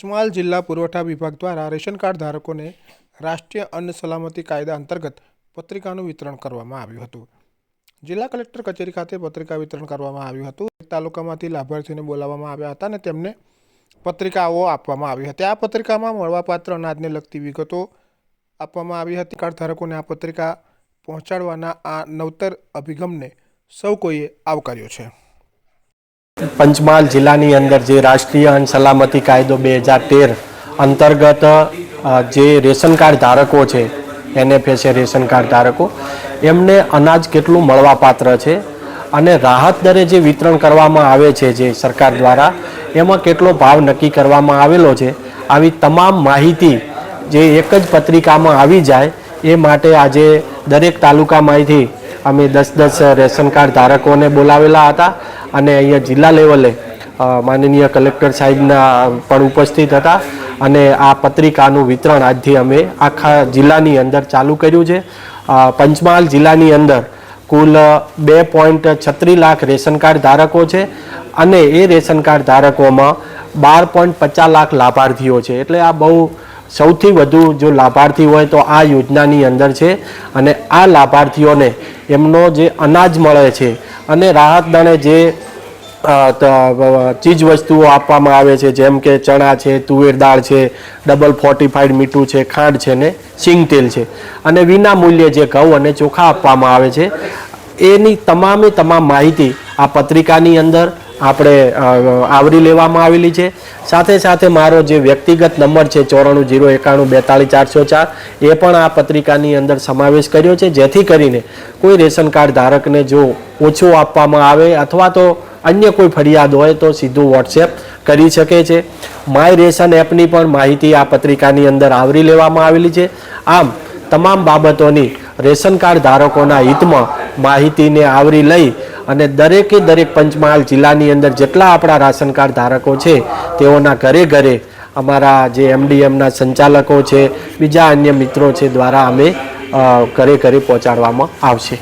પંચમહાલ જિલ્લા પુરવઠા વિભાગ દ્વારા રેશન કાર્ડ ધારકોને રાષ્ટ્રીય અન્ન સલામતી કાયદા અંતર્ગત પત્રિકાનું વિતરણ કરવામાં આવ્યું હતું. જિલ્લા કલેક્ટર કચેરી ખાતે પત્રિકા વિતરણ કરવામાં આવ્યું હતું. તાલુકામાંથી લાભાર્થીઓને બોલાવવામાં આવ્યા હતા અને તેમને પત્રિકાઓ આપવામાં આવી હતી. આ પત્રિકામાં મળવાપાત્ર અનાજને લગતી વિગતો આપવામાં આવી હતી. કાર્ડ ધારકોને આ પત્રિકા પહોંચાડવાના આ નવતર અભિગમને સૌ કોઈએ આવકાર્યો છે. પંચમહાલ જિલ્લાની અંદર જે રાષ્ટ્રીય અન્ન સલામતી કાયદો બે હજાર તેર અંતર્ગત જે રેશન કાર્ડ ધારકો છે એનએફએસએ રેશન કાર્ડ ધારકો, એમને અનાજ કેટલું મળવાપાત્ર છે અને રાહત દરે જે વિતરણ કરવામાં આવે છે જે સરકાર દ્વારા, એમાં કેટલો ભાવ નક્કી કરવામાં આવેલો છે, આવી તમામ માહિતી જે એક જ પત્રિકામાં આવી જાય, એ માટે આજે દરેક તાલુકામાંથી અમે દસ દસ રેશન કાર્ડ ધારકોને બોલાવેલા હતા. અને અહીંયા જિલ્લા લેવલે માનનીય કલેક્ટર સાહેબના પણ ઉપસ્થિત હતા અને આ પત્રિકાનું વિતરણ આજથી અમે આખા જિલ્લાની અંદર ચાલુ કર્યું છે. પંચમહાલ જિલ્લાની અંદર કુલ બે પોઈન્ટ છત્રીસ લાખ રેશન કાર્ડ ધારકો છે અને એ રેશન કાર્ડ ધારકોમાં બાર પોઈન્ટ પચાસ લાખ લાભાર્થીઓ છે. એટલે આ બહુ સૌથી વધુ જો લાભાર્થી હોય તો આ યોજનાની અંદર છે અને આ લાભાર્થીઓને એમનો જે અનાજ મળે છે અને રાહત દરે જે ચીજ વસ્તુઓ આપવામાં આવે છે, જેમ કે ચણા છે, તુવેર દાળ છે, ડબલ ફોર્ટિફાઈડ મીઠું છે, ખાંડ છે ને સિંગ તેલ છે. અને વિના મૂલ્યે જે ઘઉં અને ચોખા આપવામાં આવે છે, એની તમામે તમામ માહિતી આ પત્રિકાની અંદર આપણે આવરી લેવામાં આવેલી છે. સાથે સાથે મારો જે વ્યક્તિગત નંબર છે ચોરાણું જીરો એકાણું બેતાળીસ ચારસો ચાર, એ પણ આ પત્રિકાની અંદર સમાવેશ કર્યો છે. જેથી કરીને કોઈ રેશન કાર્ડ ધારકને જો ઓછું આપવામાં આવે અથવા તો અન્ય કોઈ ફરિયાદ હોય તો સીધું વોટ્સએપ કરી શકે છે. માય રેશન એપની પણ માહિતી આ પત્રિકાની અંદર આવરી લેવામાં આવેલી છે. આમ, તમામ બાબતોની રેશન કાર્ડ ધારકોના હિતમાં માહિતીને આવરી લઈ અને દરેકે દરેક પંચમહાલ જિલ્લાની અંદર જેટલા આપણા રાશન કાર્ડ ધારકો છે, તેઓના ઘરે ઘરે અમારા જે એમડીએમના સંચાલકો છે, બીજા અન્ય મિત્રો છે દ્વારા અમે ઘરે ઘરે પહોંચાડવામાં આવશે.